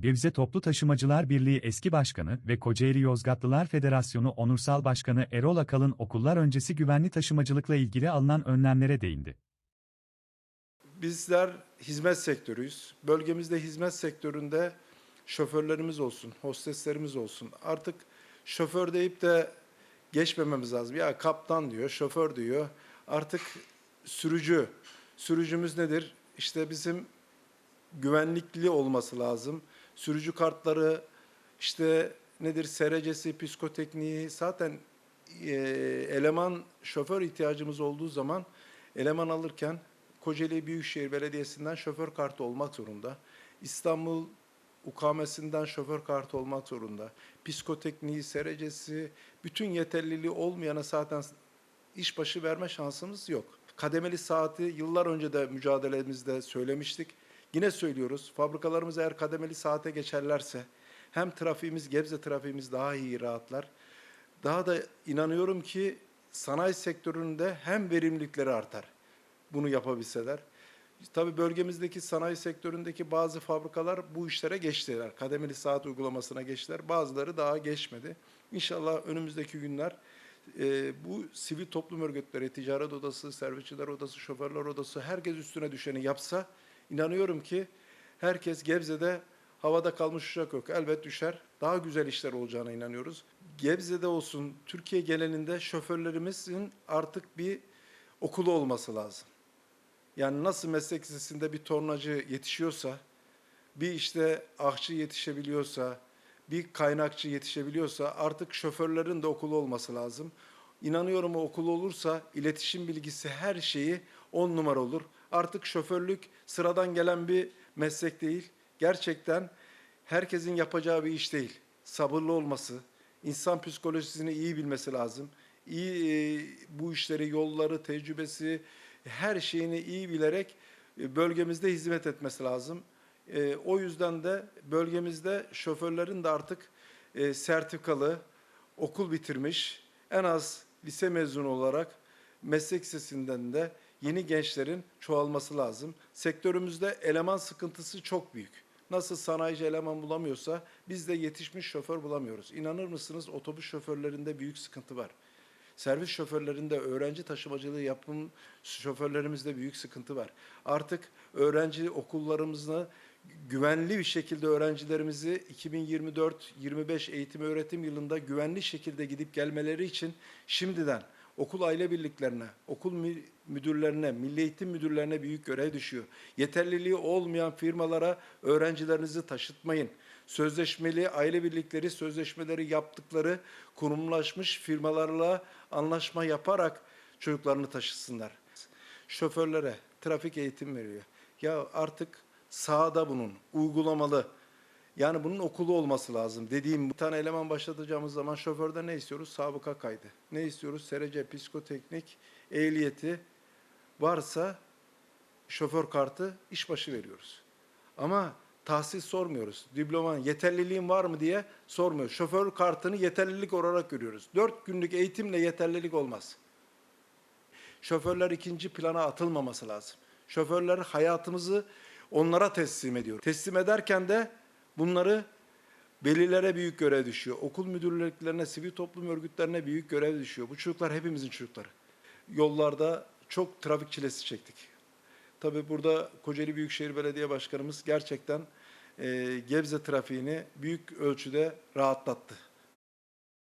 Gebze Toplu Taşımacılar Birliği eski başkanı ve Kocaeli Yozgatlılar Federasyonu Onursal Başkanı Erol Akalın okullar öncesi güvenli taşımacılıkla ilgili alınan önlemlere değindi. Bizler hizmet sektörüyüz. Bölgemizde hizmet sektöründe şoförlerimiz olsun, hosteslerimiz olsun. Artık şoför deyip de geçmememiz lazım. Ya kaptan diyor, şoför diyor. Artık sürücü. Sürücümüz nedir? İşte bizim güvenlikli olması lazım. Sürücü kartları işte nedir SRC'si, psikotekniği zaten e, eleman şoför ihtiyacımız olduğu zaman eleman alırken Kocaeli Büyükşehir Belediyesi'nden şoför kartı olmak zorunda. İstanbul ukamesinden şoför kartı olmak zorunda. Psikotekniği, SRC'si, bütün yeterliliği olmayana zaten işbaşı verme şansımız yok. Kademeli saati yıllar önce de mücadelemizde söylemiştik. Yine söylüyoruz. Fabrikalarımız eğer kademeli saate geçerlerse hem trafiğimiz, Gebze trafiğimiz daha iyi rahatlar. Daha da inanıyorum ki sanayi sektöründe hem verimlilikleri artar. Bunu yapabilseler. Tabii bölgemizdeki sanayi sektöründeki bazı fabrikalar bu işlere geçtiler. Kademeli saat uygulamasına geçtiler. Bazıları daha geçmedi. İnşallah önümüzdeki günler e, bu sivil toplum örgütleri, ticaret odası, servisçiler odası, şoförler odası herkes üstüne düşeni yapsa inanıyorum ki herkes Gebze'de havada kalmış uçak yok. Elbet düşer. Daha güzel işler olacağına inanıyoruz. Gebze'de olsun, Türkiye genelinde şoförlerimizin artık bir okulu olması lazım. Yani nasıl meslek lisesinde bir tornacı yetişiyorsa, bir işte ahçı yetişebiliyorsa, bir kaynakçı yetişebiliyorsa artık şoförlerin de okulu olması lazım. İnanıyorum o okul olursa iletişim bilgisi her şeyi on numara olur. Artık şoförlük sıradan gelen bir meslek değil. Gerçekten herkesin yapacağı bir iş değil. Sabırlı olması, insan psikolojisini iyi bilmesi lazım. İyi e, bu işleri, yolları, tecrübesi, her şeyini iyi bilerek e, bölgemizde hizmet etmesi lazım. E, o yüzden de bölgemizde şoförlerin de artık e, sertifikalı, okul bitirmiş, en az lise mezunu olarak meslek lisesinden de yeni gençlerin çoğalması lazım. Sektörümüzde eleman sıkıntısı çok büyük. Nasıl sanayici eleman bulamıyorsa biz de yetişmiş şoför bulamıyoruz. İnanır mısınız otobüs şoförlerinde büyük sıkıntı var. Servis şoförlerinde öğrenci taşımacılığı yapım şoförlerimizde büyük sıkıntı var. Artık öğrenci okullarımızda güvenli bir şekilde öğrencilerimizi 2024-25 eğitim öğretim yılında güvenli şekilde gidip gelmeleri için şimdiden okul aile birliklerine, okul mü- müdürlerine, milli eğitim müdürlerine büyük görev düşüyor. Yeterliliği olmayan firmalara öğrencilerinizi taşıtmayın. Sözleşmeli aile birlikleri sözleşmeleri yaptıkları kurumlaşmış firmalarla anlaşma yaparak çocuklarını taşısınlar. Şoförlere trafik eğitim veriyor. Ya artık sahada bunun uygulamalı yani bunun okulu olması lazım. Dediğim bir tane eleman başlatacağımız zaman şoförde ne istiyoruz? Sabıka kaydı. Ne istiyoruz? SRC, psikoteknik, ehliyeti varsa şoför kartı işbaşı veriyoruz. Ama tahsil sormuyoruz. Diploman, yeterliliğin var mı diye sormuyoruz. Şoför kartını yeterlilik olarak görüyoruz. Dört günlük eğitimle yeterlilik olmaz. Şoförler ikinci plana atılmaması lazım. Şoförler hayatımızı onlara teslim ediyor. Teslim ederken de bunları velilere büyük görev düşüyor. Okul müdürlüklerine, sivil toplum örgütlerine büyük görev düşüyor. Bu çocuklar hepimizin çocukları. Yollarda çok trafik çilesi çektik. Tabii burada Kocaeli Büyükşehir Belediye Başkanımız gerçekten e, Gebze trafiğini büyük ölçüde rahatlattı.